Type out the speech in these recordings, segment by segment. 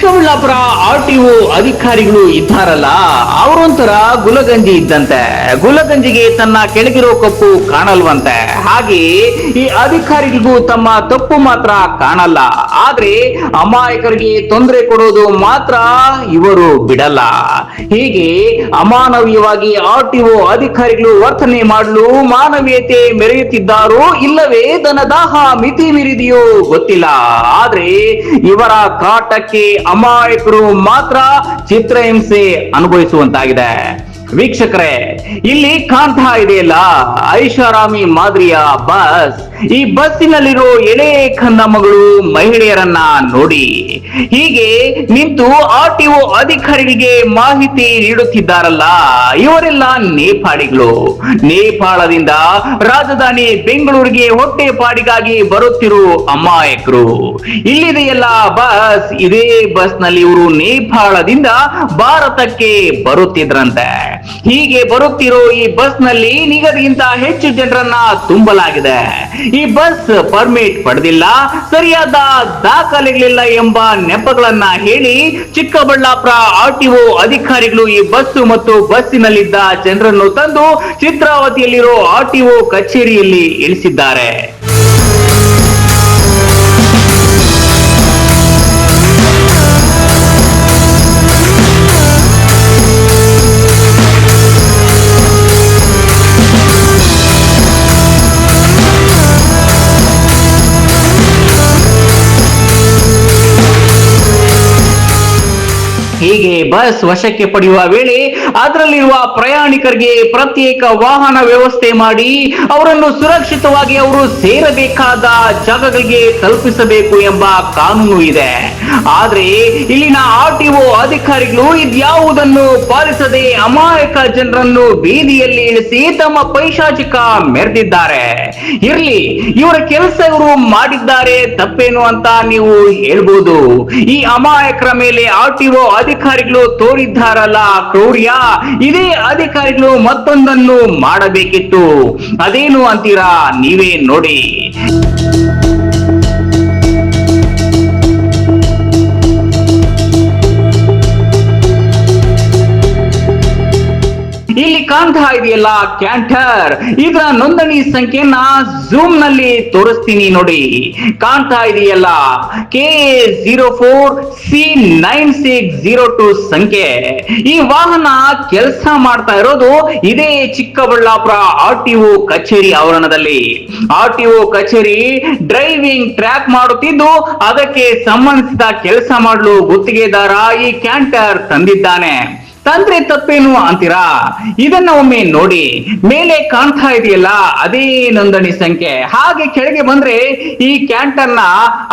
Chikkaballapur R T O ಅಧಿಕಾರಿಗಳು ಇದ್ದಾರಲ್ಲ, ಅವರೊಂಥರ ಗುಲಗಂಜಿ ಇದ್ದಂತೆ. ಗುಲಗಂಜಿಗೆ ತನ್ನ ಕೆಳಗಿರೋ ಕಪ್ಪು ಕಾಣಲ್ವಂತೆ. ಹಾಗೆ ಈ ಅಧಿಕಾರಿಗಳಿಗೂ ತಮ್ಮ ತಪ್ಪು ಮಾತ್ರ ಕಾಣಲ್ಲ. ಆದ್ರೆ ಅಮಾಯಕರಿಗೆ ತೊಂದರೆ ಕೊಡೋದು ಮಾತ್ರ ಇವರು ಬಿಡಲ್ಲ. ಹೀಗೆ ಅಮಾನವೀಯವಾಗಿ ಆರ್ ಟಿ ಒ ಅಧಿಕಾರಿಗಳು ವರ್ತನೆ ಮಾಡಲು ಮಾನವೀಯತೆ ಮೆರೆಯುತ್ತಿದ್ದಾರೋ ಇಲ್ಲವೇ ದನದಾಹ ಮಿತಿ ಮೀರಿದೆಯೋ ಗೊತ್ತಿಲ್ಲ. ಆದ್ರೆ ಇವರ ಕಾಟಕ್ಕೆ ಅಮಾಯಕರು ಮಾತ್ರ ಚಿತ್ರಹಿಂಸೆ ಅನುಭವಿಸುವಂತಾಗಿದೆ. ವೀಕ್ಷಕರೇ, ಇಲ್ಲಿ ಕಾಣ್ತಾ ಇದೆಯಲ್ಲ? ಐಷಾರಾಮಿ ಮಾದರಿಯ ಬಸ್. ಈ ಬಸ್ಸಿನಲ್ಲಿರೋ ಎಳೆ ಮಗಳು ಮಹಿಳೆಯರನ್ನ ನೋಡಿ. ಹೀಗೆ ನಿಂತು ಆರ್ ಟಿ ಒ ಅಧಿಕಾರಿಗಳಿಗೆ ಮಾಹಿತಿ ನೀಡುತ್ತಿದ್ದಾರಲ್ಲ, ಇವರೆಲ್ಲ ನೇಪಾಳಿಗಳು. ನೇಪಾಳದಿಂದ ರಾಜಧಾನಿ ಬೆಂಗಳೂರಿಗೆ ಹೊಟ್ಟೆಪಾಡಿಗಾಗಿ ಬರುತ್ತಿರೋ ಅಮಾಯಕರು. ಇಲ್ಲಿದೆಯಲ್ಲ ಬಸ್. ಇದೇ ಬಸ್ನಲ್ಲಿ ಇವರು ನೇಪಾಳದಿಂದ ಭಾರತಕ್ಕೆ ಬರುತ್ತಿದ್ರಂತೆ. ಹೀಗೆ ಬರುತ್ತಿರೋ ಈ ಬಸ್ನಲ್ಲಿ ನಿಗದಿಗಿಂತ ಹೆಚ್ಚು ಜನರನ್ನ ತುಂಬಲಾಗಿದೆ. ಈ ಬಸ್ ಪರ್ಮಿಟ್ ಪಡೆದಿಲ್ಲ, ಸರಿಯಾದ ದಾಖಲೆಗಳಿಲ್ಲ ಎಂಬ ನೆಪಗಳನ್ನ ಹೇಳಿ ಚಿಕ್ಕಬಳ್ಳಾಪುರ ಆರ್ ಟಿ ಒ ಅಧಿಕಾರಿಗಳು ಈ ಬಸ್ ಮತ್ತು ಬಸ್ಸಿನಲ್ಲಿದ್ದ ಜನರನ್ನು ತಂದು ಚಿತ್ರಾವತಿಯಲ್ಲಿರೋ ಆರ್ ಟಿ ಒ ಕಚೇರಿಯಲ್ಲಿ ಇಳಿಸಿದ್ದಾರೆ. ಹೀಗೆ ಬಸ್ ವಶಕ್ಕೆ ಪಡೆಯುವ ವೇಳೆ ಅದರಲ್ಲಿರುವ ಪ್ರಯಾಣಿಕರಿಗೆ ಪ್ರತ್ಯೇಕ ವಾಹನ ವ್ಯವಸ್ಥೆ ಮಾಡಿ ಅವರನ್ನು ಸುರಕ್ಷಿತವಾಗಿ ಅವರು ಸೇರಬೇಕಾದ ಜಾಗಗಳಿಗೆ ತಲುಪಿಸಬೇಕು ಎಂಬ ಕಾನೂನು ಇದೆ. ಆದ್ರೆ ಇಲ್ಲಿನ ಆರ್ ಟಿ ಒ ಅಧಿಕಾರಿಗಳು ಇದ್ಯಾವುದನ್ನು ಪಾಲಿಸದೆ ಅಮಾಯಕ ಜನರನ್ನು ಬೀದಿಯಲ್ಲಿ ಇಳಿಸಿ ತಮ್ಮ ಪೈಶಾಚಿಕ ಮೆರೆದಿದ್ದಾರೆ. ಇರ್ಲಿ, ಇವರ ಕೆಲಸ ಇವರು ಮಾಡಿದ್ದಾರೆ, ತಪ್ಪೇನು ಅಂತ ನೀವು ಹೇಳ್ಬೋದು. ಈ ಅಮಾಯಕರ ಮೇಲೆ ಆರ್ ಟಿ ಒ ಅಧಿಕಾರಿಗಳು ತೋರಿದ್ದಾರಲ್ಲ ಕ್ರೌರ್ಯ? ಇದೇ ಅಧಿಕಾರಿಗಳು ಮತ್ತೊಂದನ್ನು ಮಾಡಬೇಕಿತ್ತು. ಅದೇನು ಅಂತೀರಾ? ನೀವೇ ನೋಡಿ. ಕಾಣ್ತಾ ಇದೆಯಲ್ಲ ಕ್ಯಾಂಟರ್ ಇದರ ನೋಂದಣಿ ಸಂಖ್ಯೆಯನ್ನ ಝೂಮ್ನಲ್ಲಿ ತೋರಿಸ್ತೀನಿ ನೋಡಿ. ಕಾಣ್ತಾ ಇದೆಯಲ್ಲ K zero four C nine six zero two ಸಂಖ್ಯೆ. ಈ ವಾಹನ ಕೆಲಸ ಮಾಡ್ತಾ ಇರೋದು ಇದೇ ಚಿಕ್ಕಬಳ್ಳಾಪುರ ಆರ್ ಟಿ ಒ ಕಚೇರಿ ಆವರಣದಲ್ಲಿ. ಆರ್ ಟಿ ಒ ಕಚೇರಿ ಡ್ರೈವಿಂಗ್ ಟ್ರ್ಯಾಕ್ ಮಾಡುತ್ತಿದ್ದು, ಅದಕ್ಕೆ ಸಂಬಂಧಿಸಿದ ಕೆಲಸ ಮಾಡಲು ಗುತ್ತಿಗೆದಾರ ಈ ಕ್ಯಾಂಟರ್ ತಂದಿದ್ದಾನೆ. ತಂದ್ರೆ ತಪ್ಪೇನು ಅಂತೀರಾ? ಇದನ್ನ ಒಮ್ಮೆ ನೋಡಿ, ಮೇಲೆ ಕಾಣ್ತಾ ಇದೆಯಲ್ಲ, ಅದೇ ನೋಂದಣಿ ಸಂಖ್ಯೆ. ಹಾಗೆ ಕೆಳಗೆ ಬಂದ್ರೆ, ಈ ಕ್ಯಾಂಟರ್ನ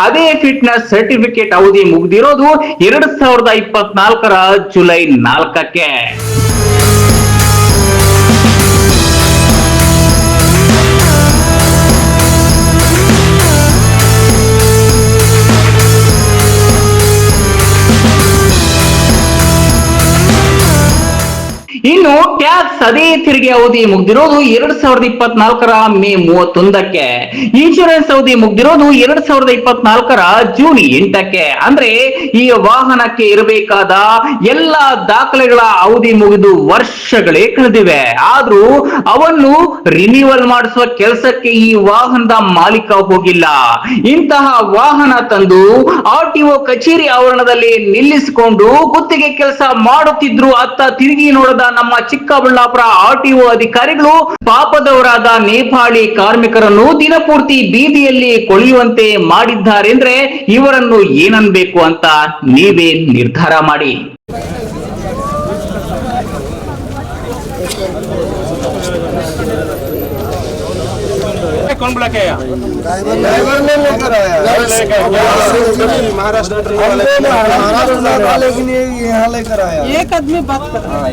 ಅದೇ ಫಿಟ್ನೆಸ್ ಸರ್ಟಿಫಿಕೇಟ್ ಅವಧಿ ಮುಗ್ದಿರೋದು ಎರಡ್ ಸಾವಿರದ ಇಪ್ಪತ್ನಾಲ್ಕರ ಜುಲೈ ನಾಲ್ಕಕ್ಕೆ. ಇನ್ನು ಟ್ಯಾಕ್ಸ್ ಅದೇ ತೆರಿಗೆ ಅವಧಿ ಮುಗ್ದಿರೋದು ಎರಡ್ ಸಾವಿರದ ಇಪ್ಪತ್ನಾಲ್ಕರ ಮೇ ಮೂವತ್ತೊಂದಕ್ಕೆ. ಇನ್ಶೂರೆನ್ಸ್ ಅವಧಿ ಮುಗ್ದಿರೋದು ಎರಡ್ ಸಾವಿರದ ಇಪ್ಪತ್ನಾಲ್ಕರ ಜೂನ್ ಎಂಟಕ್ಕೆ. ಅಂದ್ರೆ ಈ ವಾಹನಕ್ಕೆ ಇರಬೇಕಾದ ಎಲ್ಲ ದಾಖಲೆಗಳ ಅವಧಿ ಮುಗಿದು ವರ್ಷಗಳೇ ಕಳೆದಿವೆ. ಆದ್ರೂ ಅವನ್ನು ರಿನ್ಯೂವಲ್ ಮಾಡಿಸುವ ಕೆಲಸಕ್ಕೆ ಈ ವಾಹನದ ಮಾಲೀಕ ಹೋಗಿಲ್ಲ. ಇಂತಹ ವಾಹನ ತಂದು ಆರ್ ಟಿ ಒ ಕಚೇರಿ ಆವರಣದಲ್ಲಿ ನಿಲ್ಲಿಸಿಕೊಂಡು ಗುತ್ತಿಗೆ ಕೆಲಸ ಮಾಡುತ್ತಿದ್ರು ಅತ್ತ ತಿರುಗಿ ನೋಡದ ನಮ್ಮ ಚಿಕ್ಕಬಳ್ಳಾಪುರ ಆರ್ ಟಿ ಒ ಅಧಿಕಾರಿಗಳು ಪಾಪದವರಾದ ನೇಪಾಳಿ ಕಾರ್ಮಿಕರನ್ನು ದಿನಪೂರ್ತಿ ಬೀದಿಯಲ್ಲಿ ಕೊಳೆಯುವಂತೆ ಮಾಡಿದ್ದಾರೆಂದ್ರೆ ಇವರನ್ನು ಏನನ್ಬೇಕು ಅಂತ ನೀವೇ ನಿರ್ಧಾರ ಮಾಡಿ. कौन बुला के आया ड्राइवर ने लेकर आया महाराष्ट्र हमको महाराष्ट्र से था लेकिन ये यहाँ लेकर आया एक आदमी बात कर रहा है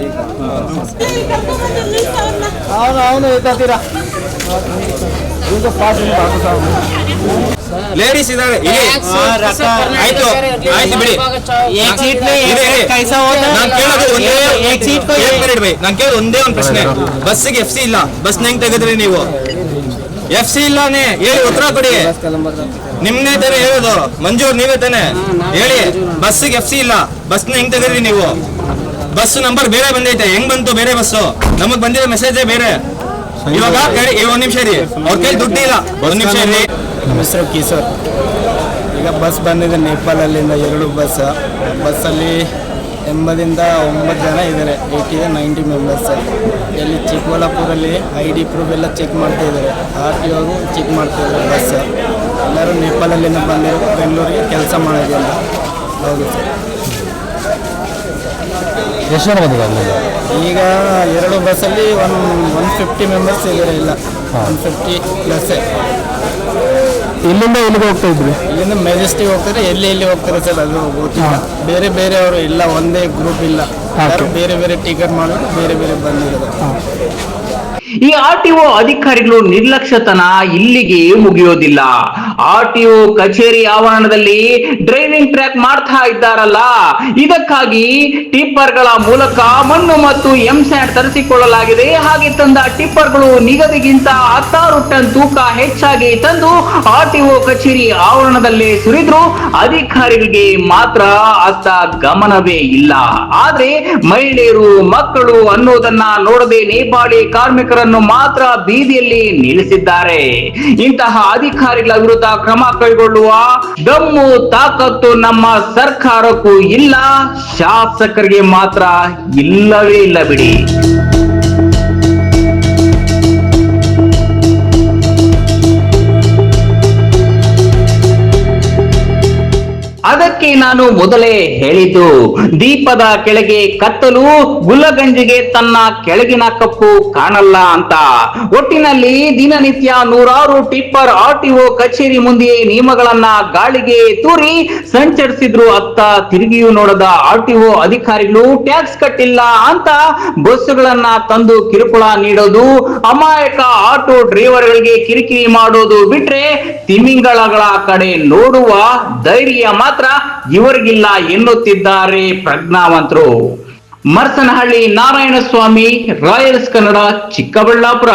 आओ ना आओ ना येता तेरा इनको पास में भागो साहब लेडीज इधर ಇಲ್ಲಿ ಆಯ್ತು ಆಯ್ತು ಬಿಡಿ एक सीट में ಇದೆ, ಇದೆ. एक कैसा होता ನಾನ್ ಕೇಳೋದು ಒಂದೇ है एक सीट को ಏನ್ period ಬೈ? ನಾನ್ ಕೇಳೋದು ಒಂದೇ ಒಂದು ಪ್ರಶ್ನೆ ಬಸ್ಸಿಗೆ ಎಫ್ ಸಿ ಇಲ್ಲ ಬಸ್ ಹೆಂಗ್ ತೆಗೆದ್ರಿ ನೀವು ಎಫ್ ಸಿ ಇಲ್ಲಾನೆ ಹೇಳಿ ಉತ್ತರ ಕೊಡಿ. ಬಸ್ ನಿಮ್ನೇ ತಾನೇ ಹೇಳೋದು. ಮಂಜೂರ್ ನೀವೇ ತಾನೆ? ಹೇಳಿ ಬಸ್ಗೆ ಎಫ್ ಸಿ ಇಲ್ಲ. ಬಸ್ನ ಹೆಂಗ್ ತೆಗದ್ರಿ ನೀವು? ಬಸ್ ನಂಬರ್ ಬೇರೆ ಬಂದೈತೆ. ಹೆಂಗ್ ಬಂತು ಬೇರೆ ಬಸ್ಸು? ನಮಗ್ ಬಂದಿರೋ ಮೆಸೇಜೇ ಬೇರೆ. ಇವಾಗ ಕೇಳಿ ಏ, ಒಂದ್ ನಿಮಿಷ ಇರಿ. ಅವ್ರ ಕೈ ದುಡ್ಡು ಇಲ್ಲ. ಒಂದ್ ನಿಮಿಷ ಇರಿ. ನಮ್ಮ ಹೆಸರು ಕಿಶೋರ್. ಈಗ ಬಸ್ ಬಂದಿದೆ ನೇಪಾಳಲ್ಲಿಂದ ಎರಡು ಬಸ್. ಬಸ್ಸಲ್ಲಿ ಎಂಬದಿಂದ ಒಂಬತ್ತು ಜನ ಇದ್ದಾರೆ ಏಯ್ಟಿ ನೈಂಟಿ ಮೆಂಬರ್ಸ್ ಇಲ್ಲಿ ಚಿಕ್ಕಬಳ್ಳಾಪುರಲ್ಲಿ ಐ ಡಿ ಪ್ರೂಫ್ ಎಲ್ಲ ಚೆಕ್ ಮಾಡ್ತಾ ಇದ್ದಾರೆ. ಆರ್ ಟಿ ಅವರು ಚೆಕ್ ಮಾಡ್ತಾ ಇದ್ದಾರೆ ಬಸ್ ಎಲ್ಲರೂ ನೇಪಾಳಲ್ಲಿಂದ ಬಂದಿರೋ ಬೆಂಗಳೂರಿಗೆ ಕೆಲಸ ಮಾಡೋದಿಲ್ಲ ಹೌದು ಸರ್. ಎಷ್ಟು ಜನ ಬಂದಿದ್ದಾರೆ ಈಗ ಎರಡು ಬಸ್ಸಲ್ಲಿ ಒನ್ ಒನ್ ಫಿಫ್ಟಿ ಮೆಂಬರ್ಸ್ ಇದ್ದಾರೆ ಇಲ್ಲ ಒನ್ ಫಿಫ್ಟಿ ಪ್ಲಸ್ ಇಲ್ಲಿಂದ ಎಲ್ಲಿಗೆ ಹೋಗ್ತಾ ಇದ್ರಿ? ಇಲ್ಲಿಂದ ಮೆಜೆಸ್ಟಿಕ್ ಹೋಗ್ತಾರೆ ಎಲ್ಲಿ ಎಲ್ಲಿ ಹೋಗ್ತಾರೆ ಸರ್ ಅದು ಗೊತ್ತಿಲ್ಲ. ಬೇರೆ ಬೇರೆ ಅವರು ಇಲ್ಲ ಒಂದೇ ಗ್ರೂಪ್ ಇಲ್ಲ. ಬೇರೆ ಬೇರೆ ಟಿಕೆಟ್ ಮಾಡೋದು ಬೇರೆ ಬೇರೆ ಬಂದಿರೋದು. ಈ ಆರ್ ಟಿ ಒ ಅಧಿಕಾರಿಗಳು ನಿರ್ಲಕ್ಷ್ಯತನ ಇಲ್ಲಿಗೆ ಮುಗಿಯೋದಿಲ್ಲ. ಆರ್ ಟಿ ಒ ಕಚೇರಿ ಆವರಣದಲ್ಲಿ ಡ್ರೈವಿಂಗ್ ಟ್ರ್ಯಾಕ್ ಮಾಡ್ತಾ ಇದ್ದಾರಲ್ಲ. ಇದಕ್ಕಾಗಿ ಟಿಪ್ಪರ್ಗಳ ಮೂಲಕ ಮಣ್ಣು ಮತ್ತು ಎಂ ಸ್ಯಾಂಡ್ ತರಿಸಿಕೊಳ್ಳಲಾಗಿದೆ. ಹಾಗೆ ತಂದ ಟಿಪ್ಪರ್ಗಳು ನಿಗದಿಗಿಂತ ಹತ್ತಾರು ಟನ್ ತೂಕ ಹೆಚ್ಚಾಗಿ ತಂದು ಆರ್ ಟಿ ಒ ಕಚೇರಿ ಆವರಣದಲ್ಲಿ ಸುರಿದ್ರು. ಅಧಿಕಾರಿಗಳಿಗೆ ಮಾತ್ರ ಅತ್ತ ಗಮನವೇ ಇಲ್ಲ. ಆದ್ರೆ ಮಹಿಳೆಯರು, ಮಕ್ಕಳು ಅನ್ನೋದನ್ನ ನೋಡದೆ ನೇಪಾಳಿ ಕಾರ್ಮಿಕರನ್ನು ಮಾತ್ರ ಬೀದಿಯಲ್ಲಿ ನಿಲ್ಲಿಸಿದ್ದಾರೆ. ಇಂತಹ ಅಧಿಕಾರಿಗಳ ಕ್ರಮ ಕೈಗೊಳ್ಳುವ ದಮ್ಮು ತಾಕತ್ತು ನಮ್ಮ ಸರ್ಕಾರಕ್ಕೂ ಇಲ್ಲ. ಶಾಸಕರಿಗೆ ಮಾತ್ರ ಇಲ್ಲವೇ ಇಲ್ಲ ಬಿಡಿ. ಅದಕ್ಕೆ ನಾನು ಮೊದಲೇ ಹೇಳಿದ್ದು, ದೀಪದ ಕೆಳಗೆ ಕತ್ತಲು ಗುಲ್ಲಗಂಜಿಗೆ ತನ್ನ ಕೆಳಗಿನ ಕಪ್ಪು ಕಾಣಲ್ಲ ಅಂತ. ಒಟ್ಟಿನಲ್ಲಿ ದಿನನಿತ್ಯ ನೂರಾರು ಟಿಪ್ಪರ್ ಆರ್ ಟಿ ಒ ಕಚೇರಿ ಮುಂದೆಯೇ ನಿಯಮಗಳನ್ನ ಗಾಳಿಗೆ ತೂರಿ ಸಂಚರಿಸಿದ್ರು ಅತ್ತ ತಿರುಗಿಯೂ ನೋಡದ ಆರ್ ಟಿ ಒ ಅಧಿಕಾರಿಗಳು, ಟ್ಯಾಕ್ಸ್ ಕಟ್ಟಿಲ್ಲ ಅಂತ ಬಸ್ಸುಗಳನ್ನ ತಂದು ಕಿರುಕುಳ ನೀಡೋದು, ಅಮಾಯಕ ಆಟೋ ಡ್ರೈವರ್ಗಳಿಗೆ ಕಿರಿಕಿರಿ ಮಾಡೋದು ಬಿಟ್ರೆ ತಿಮಿಂಗಳಗಳ ಕಡೆ ನೋಡುವ ಧೈರ್ಯ ಮಾತ್ರ ಇವರಿಗಿಲ್ಲ ಎನ್ನುತ್ತಿದ್ದಾರೆ ಪ್ರಜ್ಞಾವಂತರು. ಮರ್ಸನಹಳ್ಳಿ ನಾರಾಯಣಸ್ವಾಮಿ ರಾಯಲ್ಸ್ ಕನ್ನಡ ಚಿಕ್ಕಬಳ್ಳಾಪುರ.